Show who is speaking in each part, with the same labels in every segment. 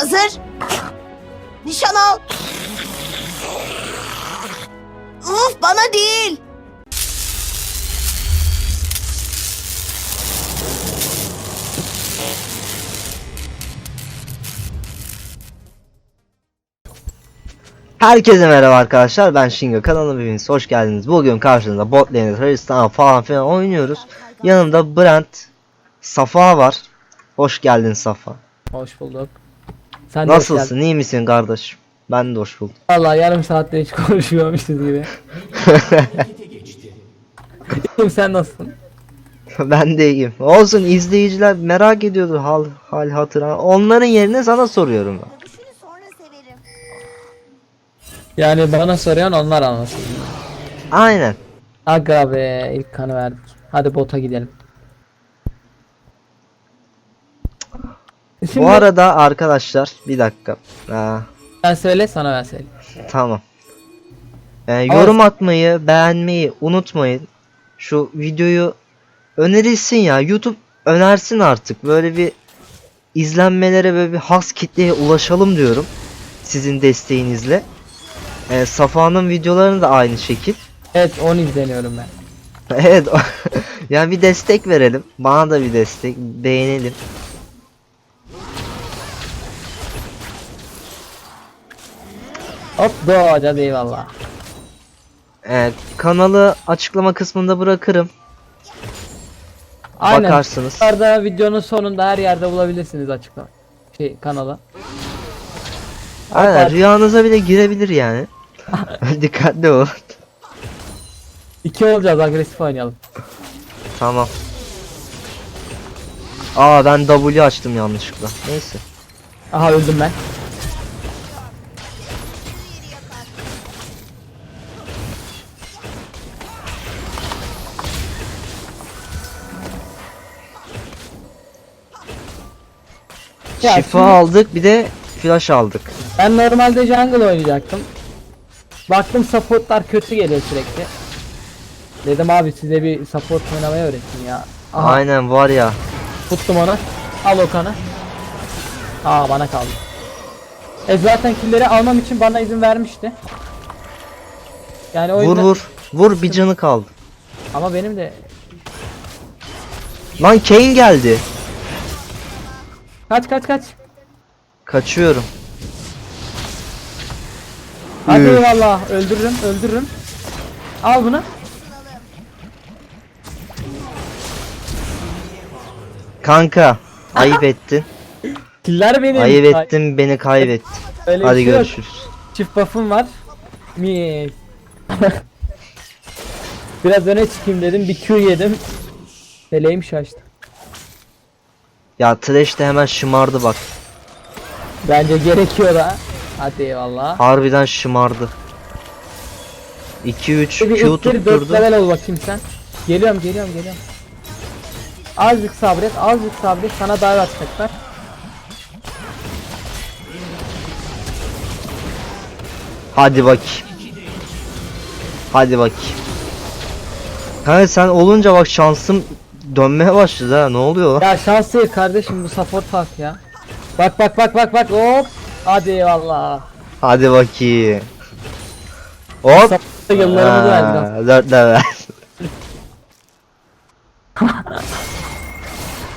Speaker 1: Hazır. Nişan al. Uf bana değil.
Speaker 2: Herkese merhaba arkadaşlar ben Shingo kanalıma hepiniz hoş geldiniz. Bugün karşınızda bot lane'de Tristan falan filan oynuyoruz. Yanımda Brent, Safa var. Hoş geldin Safa.
Speaker 3: Hoş bulduk. Sen de hoş
Speaker 2: Nasılsın?
Speaker 3: geldin.
Speaker 2: iyi misin kardeşim? Ben de hoş buldum.
Speaker 3: Vallahi yarım saattir hiç konuşmuyormuşuz gibi. İyiyim, sen nasılsın?
Speaker 2: ben de iyiyim. Olsun izleyiciler merak ediyordur hal hal hatıra. Onların yerine sana soruyorum ben.
Speaker 1: Düşünü sonra severim.
Speaker 3: Yani bana soruyorsun onlar anlasın.
Speaker 2: Aynen.
Speaker 3: Aga be ilk kanı verdik. Hadi bota gidelim. Şimdi
Speaker 2: Bu arada arkadaşlar bir dakika. Ha,
Speaker 3: sen söyle sana ben söyleyeyim.
Speaker 2: Tamam. Ee, yorum atmayı, beğenmeyi unutmayın. Şu videoyu önerilsin ya. YouTube önersin artık. Böyle bir izlenmelere böyle bir has kitleye ulaşalım diyorum. Sizin desteğinizle. Ee, Safa'nın videolarını da aynı şekil.
Speaker 3: Evet 10 izleniyorum ben.
Speaker 2: evet. yani bir destek verelim. Bana da bir destek. Beğenelim.
Speaker 3: Hop doğaca hadi eyvallah.
Speaker 2: Ee, kanalı açıklama kısmında bırakırım.
Speaker 3: Aynen.
Speaker 2: Bakarsınız.
Speaker 3: Yukarıda videonun sonunda her yerde bulabilirsiniz açıklama. Şey kanalı.
Speaker 2: Aynen rüyanıza bile girebilir yani. Dikkatli olun.
Speaker 3: İki olacağız agresif oynayalım.
Speaker 2: Tamam. Aa ben W açtım yanlışlıkla. Neyse.
Speaker 3: Aha öldüm ben. Ya
Speaker 2: Şifa
Speaker 3: şimdi-
Speaker 2: aldık bir de flash aldık.
Speaker 3: Ben normalde jungle oynayacaktım. Baktım supportlar kötü geliyor sürekli. Dedim abi size bir support oynamayı öğreteyim ya. Aha
Speaker 2: Aynen var ya.
Speaker 3: tuttum onu. Al Okan'ı. Aa bana kaldı. E zaten killeri almam için bana izin vermişti. Yani
Speaker 2: Vur vur. Vur bir canı kaldı.
Speaker 3: Ama benim de...
Speaker 2: Lan Kane geldi.
Speaker 3: Kaç kaç kaç.
Speaker 2: Kaçıyorum.
Speaker 3: Hadi
Speaker 2: Üf.
Speaker 3: eyvallah öldürürüm öldürürüm. Al bunu.
Speaker 2: Kanka. Ayıp ettin.
Speaker 3: Killer benim.
Speaker 2: Ayıp ettin beni kaybettin.
Speaker 3: Öyle bir
Speaker 2: Hadi
Speaker 3: şey yok.
Speaker 2: görüşürüz.
Speaker 3: Çift buff'um var. Mi. Biraz öne çıkayım dedim. Bir Q yedim. Feleğim şaştı.
Speaker 2: Ya Thresh de hemen şımardı bak.
Speaker 3: Bence gerekiyor da. Hadi eyvallah.
Speaker 2: Harbiden şımardı. 2 3
Speaker 3: Bir
Speaker 2: Q
Speaker 3: ittir 4
Speaker 2: tutturdu.
Speaker 3: level ol bakayım sen. Geliyorum geliyorum geliyorum. Azıcık sabret azıcık sabret sana dive atacaklar.
Speaker 2: Hadi bakayım. Hadi bakayım. Kanka sen olunca bak şansım dönmeye başladı ha. Ne oluyor lan?
Speaker 3: Ya şans değil kardeşim bu support hak ya. Bak bak bak bak bak hop. Hadi eyvallah.
Speaker 2: Hadi bakayım. Hop. Aa, Dört level.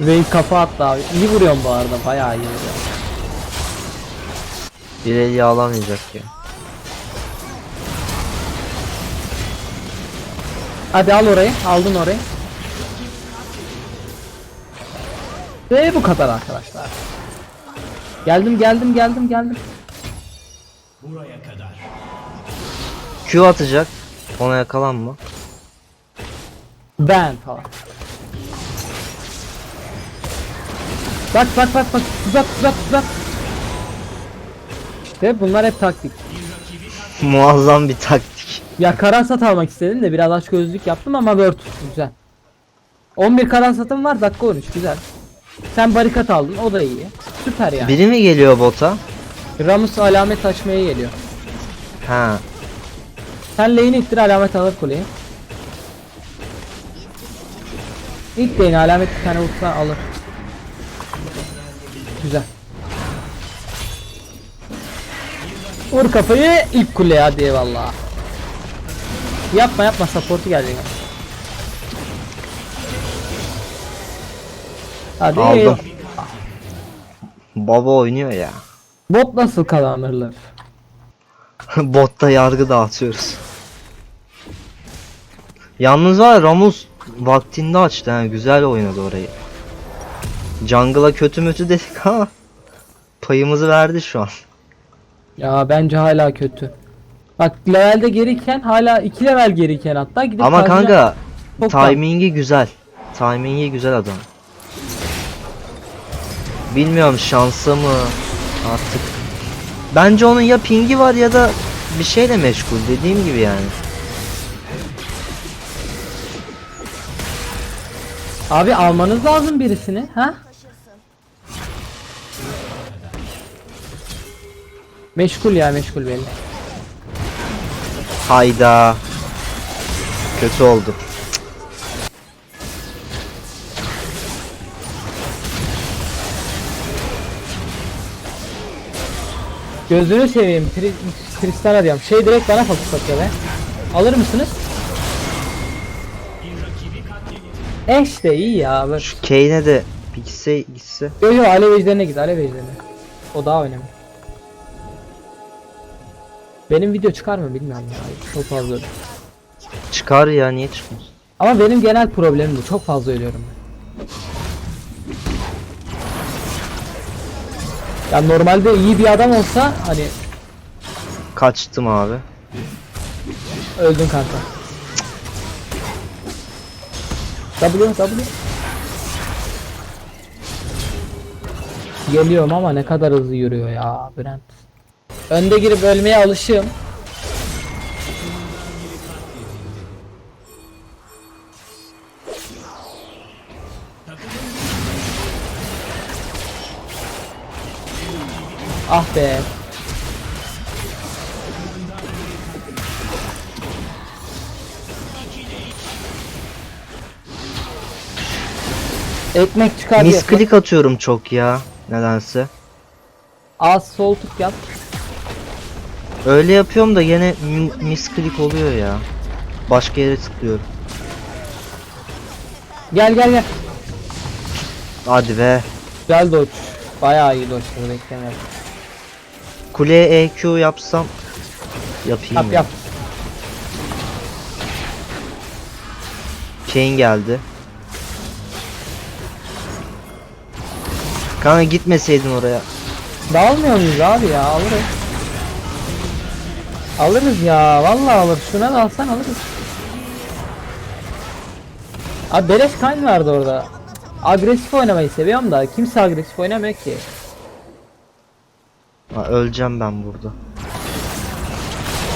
Speaker 3: Vayne kafa attı abi. İyi vuruyorum bu arada bayağı iyi vuruyorum.
Speaker 2: Bir eli alamayacak ya.
Speaker 3: Hadi al orayı. Aldın orayı. Ve bu kadar arkadaşlar. Geldim geldim geldim geldim.
Speaker 2: Q atacak. Ona yakalanma.
Speaker 3: Ben falan. Bak bak bak bak tuzak tuzak tuzak. İşte bunlar hep taktik.
Speaker 2: Muazzam bir taktik.
Speaker 3: Ya karansat almak istedim de biraz aç gözlük yaptım ama word güzel. 11 karansatım var dakika 13 güzel. Sen barikat aldın o da iyi. Süper yani.
Speaker 2: Biri mi geliyor bota?
Speaker 3: Ramus alamet açmaya geliyor.
Speaker 2: Ha.
Speaker 3: Sen lane'i ittir alamet alır kuleyi. İlk lane'i alamet bir tane vursa alır. Güzel. Vur kafayı ilk kuleye hadi eyvallah. Yapma yapma supportu gelecek. Hadi.
Speaker 2: Aldım. Baba oynuyor ya.
Speaker 3: Bot nasıl kazanırlar?
Speaker 2: Botta yargı dağıtıyoruz. Yalnız var ya, Ramus vaktinde açtı ha güzel oynadı orayı. Jungle'a kötü mütü dedik ama payımızı verdi şu an.
Speaker 3: Ya bence hala kötü. Bak levelde geriyken hala 2 level geriyken hatta gidip
Speaker 2: Ama kanka timingi güzel. Timingi güzel adam. Bilmiyorum şansı mı artık. Bence onun ya pingi var ya da bir şeyle meşgul dediğim gibi yani.
Speaker 3: Abi almanız lazım birisini ha? Meşgul ya meşgul belli.
Speaker 2: Hayda. Kötü oldu.
Speaker 3: Gözünü seveyim. Tri Tristan arıyorum. Şey direkt bana fokus atıyor be. Alır mısınız? Eş de iyi ya. Bak.
Speaker 2: Şu Kane'e de bir gitse gitse.
Speaker 3: Yo yo alev ejderine git alev ejderine. O daha önemli. Benim video çıkar mı bilmiyorum ya. Çok fazla.
Speaker 2: Çıkar ya niye çıkmaz?
Speaker 3: Ama benim genel problemim bu. Çok fazla ölüyorum ben. Ya normalde iyi bir adam olsa hani
Speaker 2: Kaçtım abi.
Speaker 3: öldün kanka. W W. Geliyorum ama ne kadar hızlı yürüyor ya Brent. Önde girip ölmeye alışığım. Ah be. Ekmek çıkar.
Speaker 2: Misklik atıyorum çok ya. Nedense.
Speaker 3: Az sol tık yap.
Speaker 2: Öyle yapıyorum da mi- misklik oluyor ya. Başka yere tıklıyorum.
Speaker 3: Gel gel gel.
Speaker 2: Hadi be.
Speaker 3: Güzel dodge. Bayağı iyi dodge'ları beklemiyorum.
Speaker 2: Kuleye EQ yapsam yapayım
Speaker 3: Yap
Speaker 2: ya.
Speaker 3: yap.
Speaker 2: Kane geldi. Kanka gitmeseydin oraya.
Speaker 3: Dağılmıyor muyuz abi ya alırız. Alırız ya vallahi alır. Şuna da alsan alırız. Abi beleş kayn vardı orada. Agresif oynamayı seviyorum da kimse agresif oynamıyor ki.
Speaker 2: Ha, öleceğim ben burada.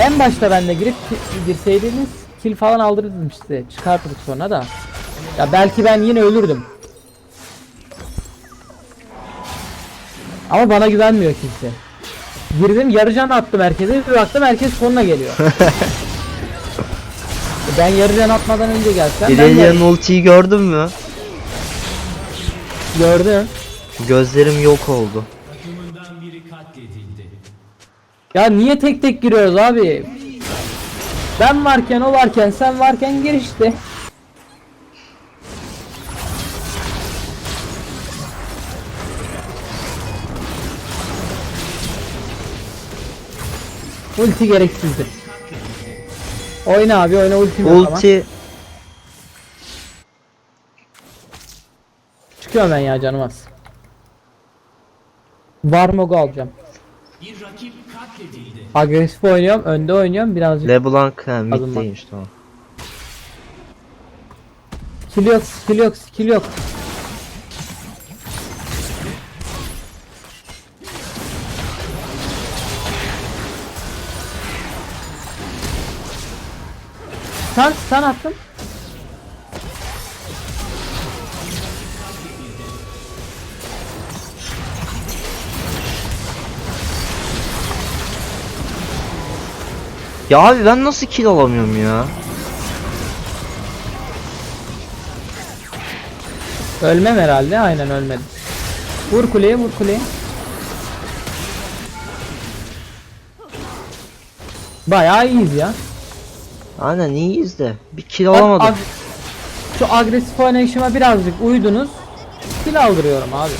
Speaker 3: En başta ben de girip ki- girseydiniz kill falan aldırırdım işte. Çıkartırdık sonra da. Ya belki ben yine ölürdüm. Ama bana güvenmiyor kimse. Girdim yarı can attım herkese bir baktım herkes sonuna geliyor. ben yarı can atmadan önce gelsem ben de
Speaker 2: ultiyi gördün mü?
Speaker 3: gördüm.
Speaker 2: Gözlerim yok oldu.
Speaker 3: Ya niye tek tek giriyoruz abi? Ben varken o varken sen varken gir işte. Ulti gereksizdi. Oyna abi oyna ulti.
Speaker 2: Ulti
Speaker 3: Çıkıyorum ben ya canım az. Varmog'u alacağım. Agresif oynuyorum, önde oynuyorum birazcık.
Speaker 2: LeBlanc ha
Speaker 3: Adım
Speaker 2: middeymiş tamam.
Speaker 3: Skill yok, skill yok, skill yok. Sen, sen attın.
Speaker 2: Ya abi ben nasıl kill alamıyorum ya?
Speaker 3: Ölmem herhalde, aynen ölmedim. Vur kuleye, vur kuleye. Bayağı iyiyiz ya.
Speaker 2: Aynen iyiyiz de. Bir kill
Speaker 3: Bak,
Speaker 2: alamadık.
Speaker 3: ag- şu agresif oynayışıma birazcık uydunuz. Kill aldırıyorum abi.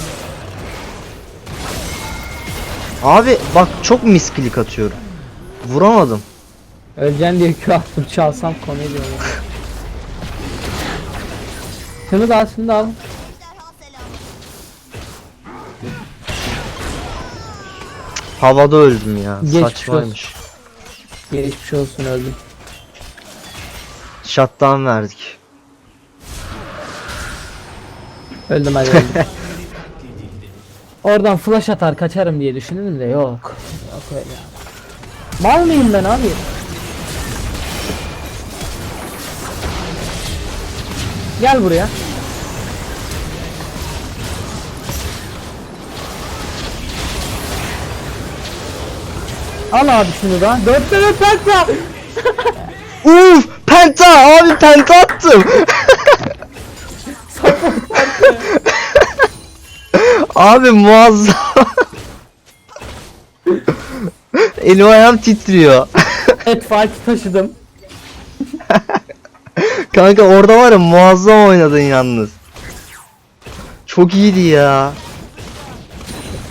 Speaker 2: Abi bak çok miskilik atıyorum. Vuramadım.
Speaker 3: Öleceksin diye Q attım çalsam komedi olur. Şunu da al şunu da al.
Speaker 2: Havada öldüm ya.
Speaker 3: Geçmiş
Speaker 2: Saçmaymış.
Speaker 3: Geçmiş olsun öldüm.
Speaker 2: Shutdown verdik.
Speaker 3: Öldüm hadi öldüm. Oradan flash atar kaçarım diye düşündüm de yok. Yok öyle. Mal mıyım ben abi? Gel buraya. Al abi şunu da. Dört tane penta.
Speaker 2: Uf! Penta! Abi penta attım. Abi muazzam. Elim ayağım titriyor.
Speaker 3: Et farkı taşıdım.
Speaker 2: Kanka orada var ya muazzam oynadın yalnız. Çok iyiydi ya.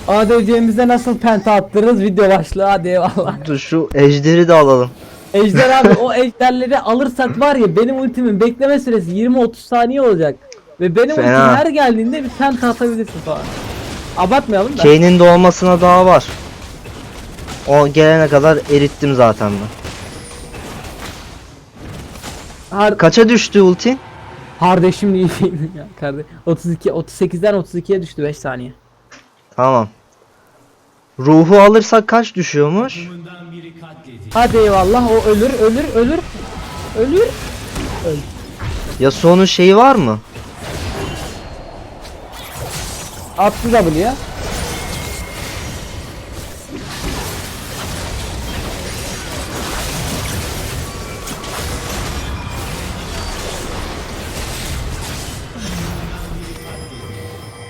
Speaker 3: ADC'mize nasıl penta attırırız video başlığı hadi eyvallah.
Speaker 2: Dur şu ejderi de alalım.
Speaker 3: Ejder abi o ejderleri alırsak var ya benim ultimin bekleme süresi 20-30 saniye olacak. Ve benim
Speaker 2: Fena.
Speaker 3: ultim her geldiğinde bir penta atabilirsin falan. Abartmayalım da.
Speaker 2: Kane'in doğmasına daha var. O gelene kadar erittim zaten ben.
Speaker 3: Har
Speaker 2: Kaça düştü ultin?
Speaker 3: kardeşim değil ya kardeş. 32 38'den 32'ye düştü 5 saniye.
Speaker 2: Tamam. Ruhu alırsak kaç düşüyormuş?
Speaker 3: Hadi eyvallah o ölür ölür ölür. Ölür.
Speaker 2: Ya sonun şeyi var mı?
Speaker 3: Attı W'ya.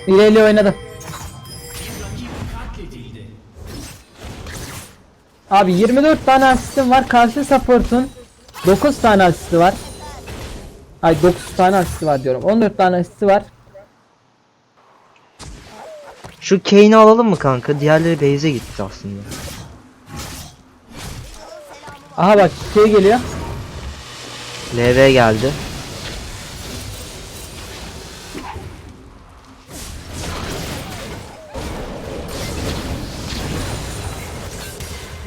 Speaker 3: İleri oynadı. Abi 24 tane asistim var. Karşı support'un 9 tane asisti var. Ay 9 tane asisti var diyorum. 14 tane asisti var.
Speaker 2: Şu Kane'i alalım mı kanka? Diğerleri base'e gitti aslında.
Speaker 3: Aha bak şey geliyor.
Speaker 2: LV geldi.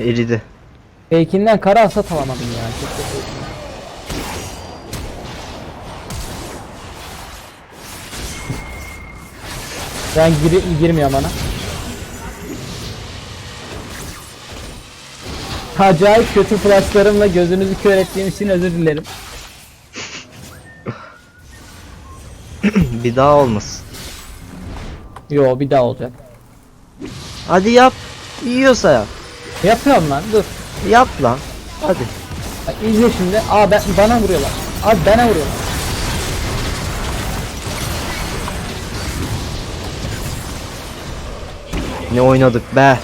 Speaker 2: Eridi.
Speaker 3: Fake'inden kara hasat alamadım ya. Ben gir girmiyorum ana. Acayip kötü flashlarımla gözünüzü kör ettiğim için özür dilerim.
Speaker 2: Bir daha olmasın.
Speaker 3: Yo bir daha olacak.
Speaker 2: Hadi yap. Yiyorsa yap.
Speaker 3: Yapıyorum lan dur.
Speaker 2: Yap lan. Hadi.
Speaker 3: Bak izle şimdi. Aa ben, bana vuruyorlar. Abi bana vuruyorlar.
Speaker 2: Ne oynadık be.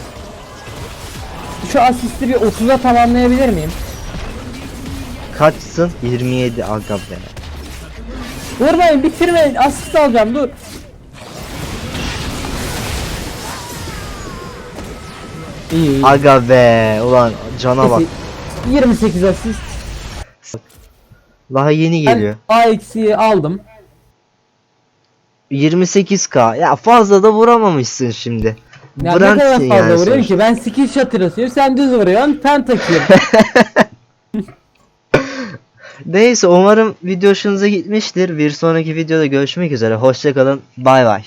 Speaker 3: Şu asisti bir 30'a tamamlayabilir miyim?
Speaker 2: Kaçsın? 27 aga be.
Speaker 3: Vurmayın bitirmeyin asist alacağım dur. İyi.
Speaker 2: Aga be. Ulan cana bak.
Speaker 3: 28 asist.
Speaker 2: Daha yeni geliyor.
Speaker 3: Ben A eksiği aldım.
Speaker 2: 28k. Ya fazla da vuramamışsın şimdi.
Speaker 3: Ya ne
Speaker 2: Brand'sin
Speaker 3: kadar fazla
Speaker 2: yani
Speaker 3: vuruyorsun
Speaker 2: sonuçta.
Speaker 3: ki ben skill shot atıyorum sen düz vuruyorsun penta kill.
Speaker 2: Neyse umarım video hoşunuza gitmiştir. Bir sonraki videoda görüşmek üzere. Hoşçakalın. Bay bay.